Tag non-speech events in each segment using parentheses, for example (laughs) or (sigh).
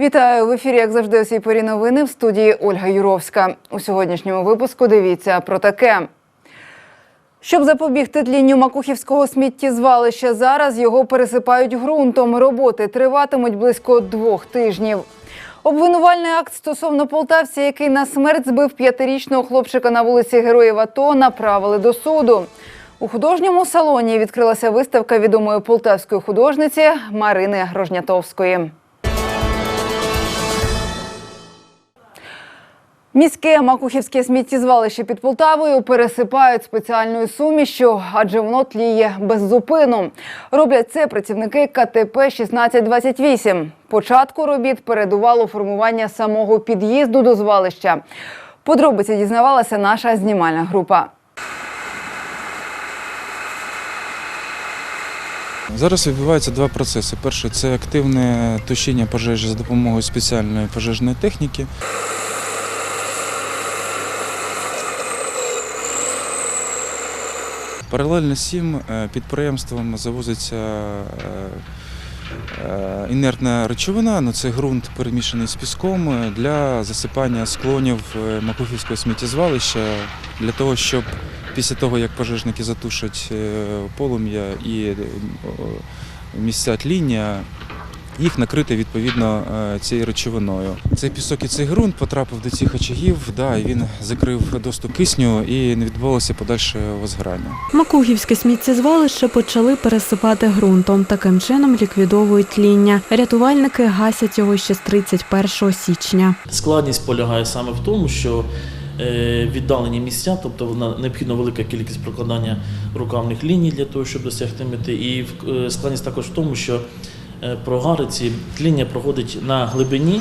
Вітаю в ефірі, як завжди, у порі новини в студії Ольга Юровська. У сьогоднішньому випуску дивіться про таке. Щоб запобігти тлінню Макухівського сміттєзвалища, зараз його пересипають ґрунтом. Роботи триватимуть близько двох тижнів. Обвинувальний акт стосовно полтавця, який на смерть збив п'ятирічного хлопчика на вулиці Героїв АТО, направили до суду. У художньому салоні відкрилася виставка відомої полтавської художниці Марини Рожнятовської. Міське Макухівське сміттєзвалище під Полтавою пересипають спеціальною сумішю, адже воно тліє без зупину. Роблять це працівники КТП 1628. Початку робіт передувало формування самого під'їзду до звалища. Подробиці дізнавалася наша знімальна група. Зараз відбуваються два процеси. Перший це активне тушіння пожежі за допомогою спеціальної пожежної техніки. Паралельно з цим е, підприємством завозиться е, е, інертна речовина, ну це ґрунт перемішаний з піском для засипання склонів Макухівського сміттєзвалища, для того, щоб після того, як пожежники затушать полум'я і лінія. місця тління, їх накрити відповідно е, цією речовиною. Цей пісок і цей ґрунт потрапив до цих очагів, да, і він закрив доступ кисню і не відбувалося подальше возгорання. Макухівське сміттєзвалище почали пересипати ґрунтом. Таким чином ліквідовують тління. Рятувальники гасять його ще з 31 січня. Складність полягає саме в тому, що е, віддалені місця, тобто вона необхідна велика кількість прокладання рукавних ліній для того, щоб досягти мети. І в- е, складність також в тому, що е, прогари тління проходить на глибині.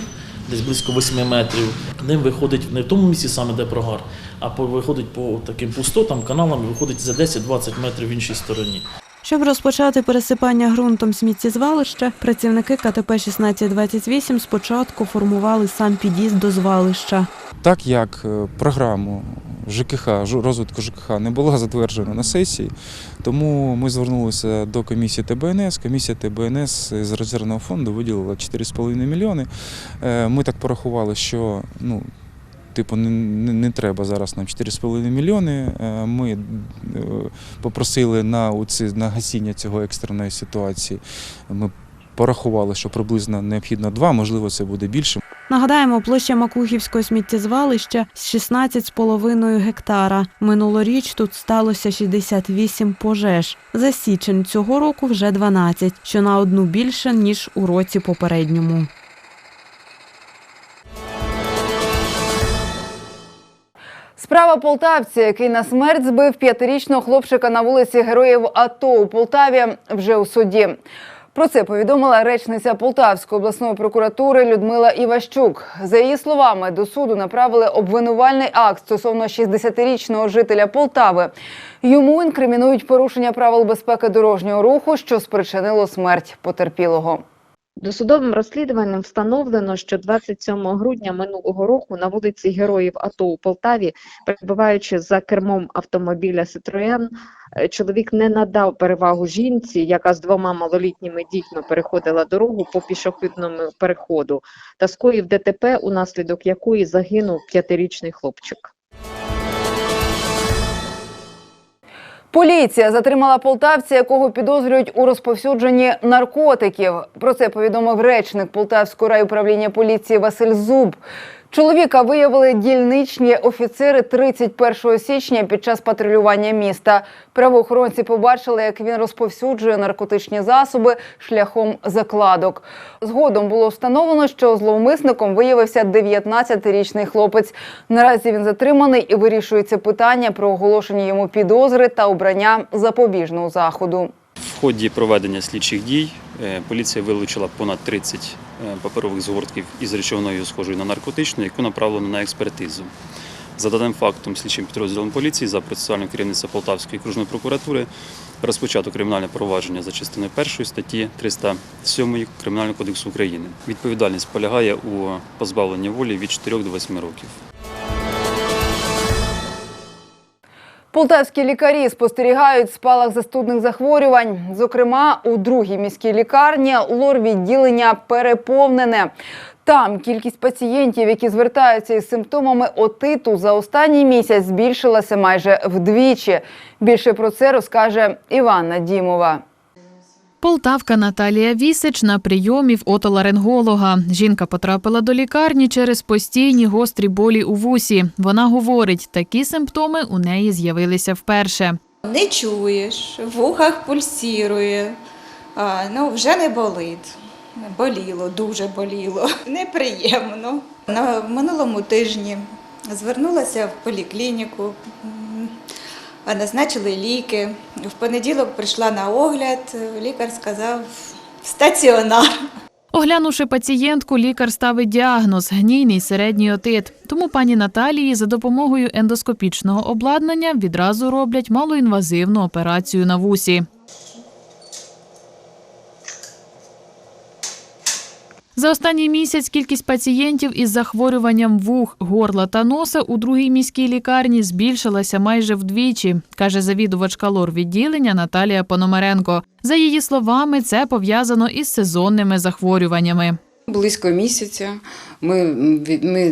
Десь близько 8 метрів. Ним виходить не в тому місці, саме де прогар, а виходить по таким пустотам, каналам, виходить за 10-20 метрів в іншій стороні. Щоб розпочати пересипання ґрунтом сміттєзвалища, працівники КТП 1628 спочатку формували сам під'їзд до звалища. Так як е, програму ЖКХ, розвитку ЖКХ не була затверджена на сесії, тому ми звернулися до комісії ТБНС. Комісія ТБНС з резервного фонду виділила 4,5 мільйони. Е, Ми так порахували, що ну, типу, не, не, не треба зараз нам 4,5 мільйони. Е, Ми е, попросили на, оці, на гасіння цього екстреної ситуації. Ми порахували, що приблизно необхідно 2, можливо, це буде більше. Нагадаємо, площа Макухівського сміттєзвалища з 16,5 гектара. Минулоріч тут сталося 68 пожеж. За січень цього року вже 12, що на одну більше, ніж у році попередньому. Справа полтавця, який на смерть збив п'ятирічного хлопчика на вулиці Героїв АТО у Полтаві, вже у суді. Про це повідомила речниця Полтавської обласної прокуратури Людмила Іващук. За її словами, до суду направили обвинувальний акт стосовно 60-річного жителя Полтави. Йому інкримінують порушення правил безпеки дорожнього руху, що спричинило смерть потерпілого. Досудовим розслідуванням встановлено, що 27 грудня минулого року на вулиці Героїв АТО у Полтаві, перебуваючи за кермом автомобіля е, чоловік не надав перевагу жінці, яка з двома малолітніми дітьми переходила дорогу по пішохідному переходу, та скоїв ДТП, унаслідок якої загинув п'ятирічний хлопчик. Поліція затримала полтавця, якого підозрюють у розповсюдженні наркотиків. Про це повідомив речник Полтавського райуправління поліції Василь Зуб. Чоловіка виявили дільничні офіцери 31 січня під час патрулювання міста. Правоохоронці побачили, як він розповсюджує наркотичні засоби шляхом закладок. Згодом було встановлено, що зловмисником виявився 19-річний хлопець. Наразі він затриманий і вирішується питання про оголошення йому підозри та обрання запобіжного заходу. В ході проведення слідчих дій е, поліція вилучила понад 30 е, паперових згортків із речовиною схожою на наркотичну, яку направлено на експертизу. За даним фактом, слідчим підрозділом поліції за процесуальним керівництвом Полтавської окружної прокуратури розпочато кримінальне провадження за частиною 1 статті 307 Кримінального кодексу України. Відповідальність полягає у позбавленні волі від 4 до 8 років. Полтавські лікарі спостерігають спалах застудних захворювань. Зокрема, у другій міській лікарні лор-відділення переповнене. Там кількість пацієнтів, які звертаються із симптомами отиту, за останній місяць збільшилася майже вдвічі. Більше про це розкаже Іванна Дімова. Полтавка Наталія Вісич на прийомі в отоларинголога. Жінка потрапила до лікарні через постійні гострі болі у вусі. Вона говорить, такі симптоми у неї з'явилися вперше. Не чуєш, в вухах пульсірує, а, ну вже не болить. Боліло, дуже боліло. (laughs) Неприємно. На минулому тижні звернулася в поліклініку, назначили ліки. В понеділок прийшла на огляд, лікар сказав стаціонар. Оглянувши пацієнтку, лікар ставить діагноз гнійний середній отит. Тому пані Наталії за допомогою ендоскопічного обладнання відразу роблять малоінвазивну операцію на вусі. За останній місяць кількість пацієнтів із захворюванням вух, горла та носа у другій міській лікарні збільшилася майже вдвічі, каже завідувачка лор відділення Наталія Пономаренко. За її словами, це пов'язано із сезонними захворюваннями. Близько місяця ми, ми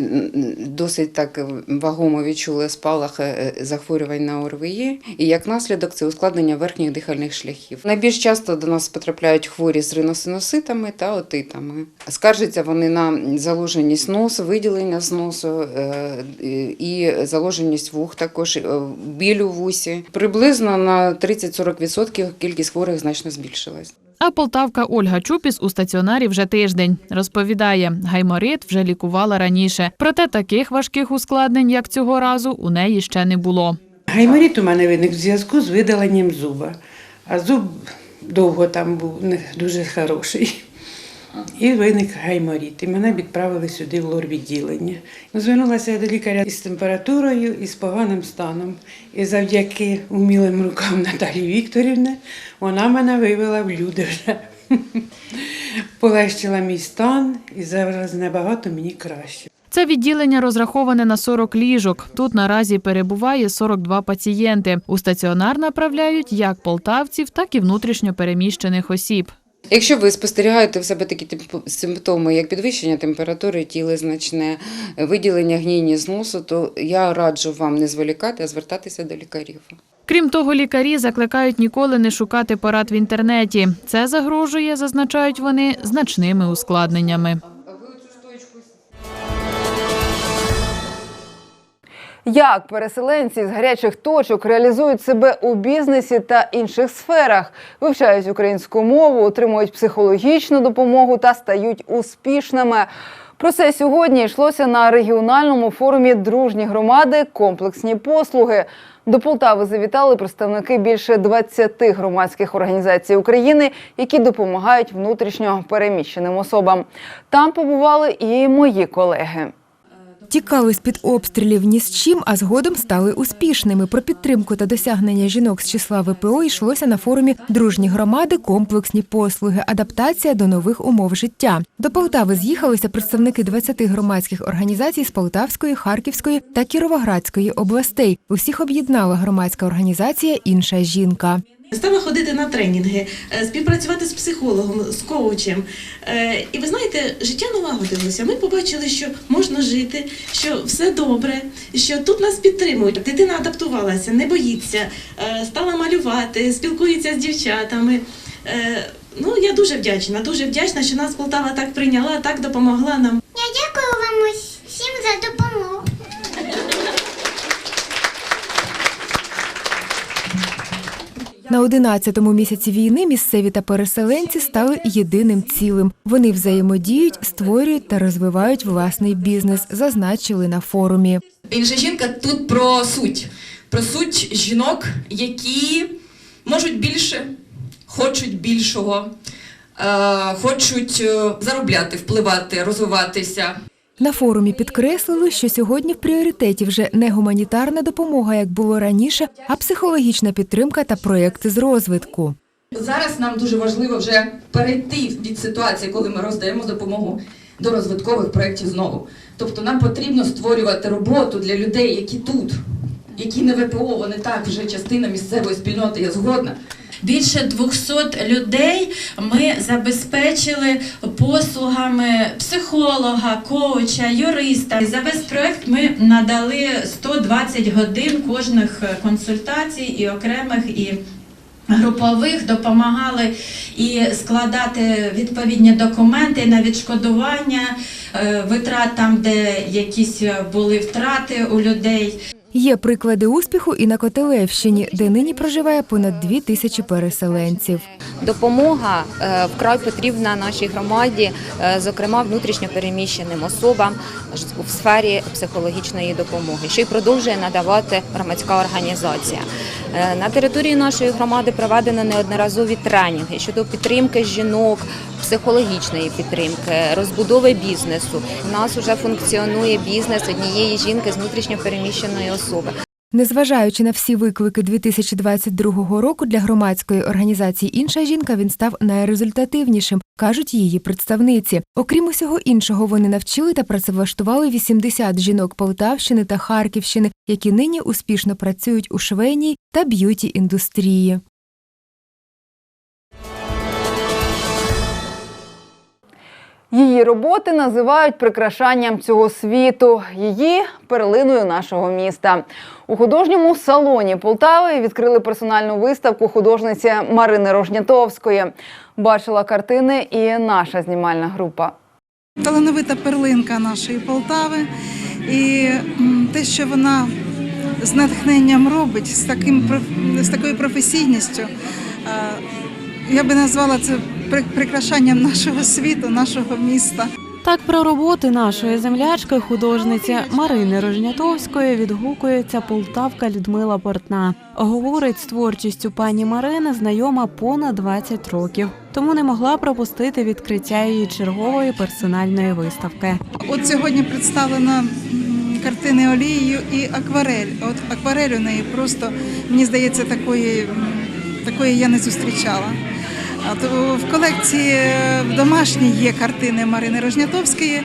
досить так вагомо відчули спалах е, захворювань на ОРВІ, і як наслідок це ускладнення верхніх дихальних шляхів. Найбільш часто до нас потрапляють хворі з риносиноситами та отитами. Скаржаться вони на заложеність носу, виділення з носу е, і заложеність вух, також е, біль у вусі. Приблизно на 30-40% кількість хворих значно збільшилась. А полтавка Ольга Чупіс у стаціонарі вже тиждень. Розповідає, гайморит вже лікувала раніше. Проте таких важких ускладнень, як цього разу, у неї ще не було. Гайморит у мене виник в зв'язку з видаленням зуба. А зуб довго там був не дуже хороший. І виник гайморит. І мене відправили сюди в лор-відділення. Звернулася я до лікаря із температурою і з поганим станом. І завдяки умілим рукам Наталії Вікторівни вона мене вивела в люди вже. (laughs) Полегшила мій стан і зараз набагато мені краще. Це відділення розраховане на 40 ліжок. Тут наразі перебуває 42 пацієнти. У стаціонар направляють як полтавців, так і внутрішньо переміщених осіб. Якщо ви спостерігаєте в себе такі симптоми, як підвищення температури тіла значне, виділення гнійні з носу, то я раджу вам не зволікати, а звертатися до лікарів. Крім того, лікарі закликають ніколи не шукати порад в інтернеті. Це загрожує, зазначають вони, значними ускладненнями. Як переселенці з гарячих точок реалізують себе у бізнесі та інших сферах, вивчають українську мову, отримують психологічну допомогу та стають успішними. Про це сьогодні йшлося на регіональному форумі Дружні громади комплексні послуги. До Полтави завітали представники більше 20 громадських організацій України, які допомагають внутрішньо переміщеним особам. Там побували і мої колеги. Тікали з-під обстрілів ні з чим, а згодом стали успішними. Про підтримку та досягнення жінок з числа ВПО йшлося на форумі Дружні громади, комплексні послуги, адаптація до нових умов життя. До Полтави з'їхалися представники 20 громадських організацій з Полтавської, Харківської та Кіровоградської областей. Усіх об'єднала громадська організація Інша жінка. Стала ходити на тренінги, е, співпрацювати з психологом, з коучем. Е, І ви знаєте, життя налагодилося. Ми побачили, що можна жити, що все добре, що тут нас підтримують. Дитина адаптувалася, не боїться, е, стала малювати, спілкується з дівчатами. Ну, я дуже вдячна, дуже вдячна, що нас Полтава так прийняла, так допомогла нам. Я дякую На 11-му місяці війни місцеві та переселенці стали єдиним цілим. Вони взаємодіють, створюють та розвивають власний бізнес, зазначили на форумі. Інша жінка тут про суть, про суть жінок, які можуть більше, хочуть більшого, е, хочуть е, заробляти, впливати, розвиватися. На форумі підкреслили, що сьогодні в пріоритеті вже не гуманітарна допомога, як було раніше, а психологічна підтримка та проекти з розвитку. Зараз нам дуже важливо вже перейти від ситуації, коли ми роздаємо допомогу до розвиткових проєктів знову. Тобто нам потрібно створювати роботу для людей, які тут, які не ВПО, вони так вже частина місцевої спільноти, я згодна. Більше 200 людей ми забезпечили послугами психолога, коуча, юриста. За весь проект ми надали 120 годин кожних консультацій і окремих і. Групових допомагали і складати відповідні документи на відшкодування е, витрат там, де якісь були втрати у людей. Є приклади успіху і на Котелевщині, де нині проживає понад дві тисячі переселенців. Допомога е, вкрай потрібна нашій громаді, е, зокрема внутрішньо переміщеним особам в сфері психологічної допомоги, що й продовжує надавати громадська організація. Е, На території нашої громади проведено неодноразові тренінги щодо підтримки жінок, психологічної підтримки, розбудови бізнесу. У нас вже функціонує бізнес однієї жінки з внутрішньо переміщеної особи. Незважаючи на всі виклики 2022 року для громадської організації Інша жінка він став найрезультативнішим, кажуть її представниці. Окрім усього іншого, вони навчили та працевлаштували 80 жінок Полтавщини та Харківщини, які нині успішно працюють у швейній та б'юті індустрії. Її роботи називають прикрашанням цього світу, її перлиною нашого міста. У художньому салоні Полтави відкрили персональну виставку художниці Марини Рожнятовської. Бачила картини і наша знімальна група. талановита перлинка нашої Полтави. І те, що вона з натхненням робить, з, таким, з такою професійністю, е, я би назвала це прикрашанням нашого світу, нашого міста. Так про роботи нашої землячки, художниці Марини Рожнятовської відгукується полтавка Людмила Портна. Говорить, з творчістю пані Марини знайома понад 20 років, тому не могла пропустити відкриття її чергової персональної виставки. От сьогодні представлено м, картини олією і акварель. От акварель у неї просто, мені здається, такої, такої я не зустрічала. В колекції е, в домашній є картини Марини Рожнятовської.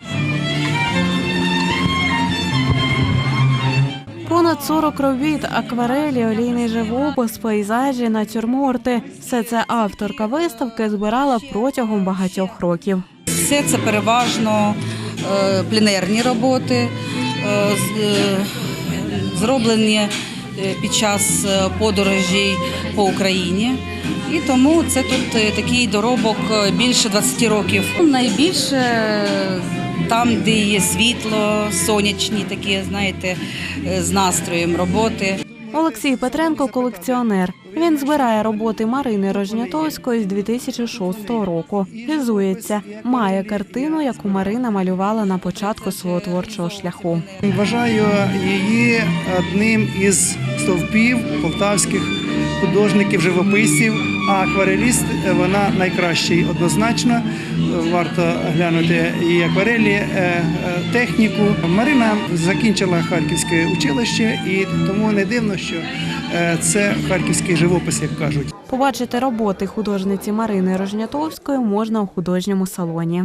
Понад 40 робіт, акварелі, олійний живопис, пейзажі, натюрморти. Все це авторка виставки збирала протягом багатьох років. Все це переважно е, пленерні роботи, е, зроблені під час подорожей по Україні. І тому це тут е, такий доробок е, більше 20 років. Найбільше е, там, де є світло, сонячні такі, знаєте, з настроєм роботи. Олексій Петренко колекціонер. Він збирає роботи Марини Рожнятовської з 2006 року. Хизується, має картину, яку Марина малювала на початку свого творчого шляху. Вважаю її одним із стовпів полтавських художників, живописців. А аквареліст е, вона найкращий однозначно. Е, Варто глянути її акварелі, е, техніку. Марина закінчила Харківське училище, і тому не дивно, що це харківський живопис, як кажуть. Побачити роботи художниці Марини Рожнятовської можна у художньому салоні.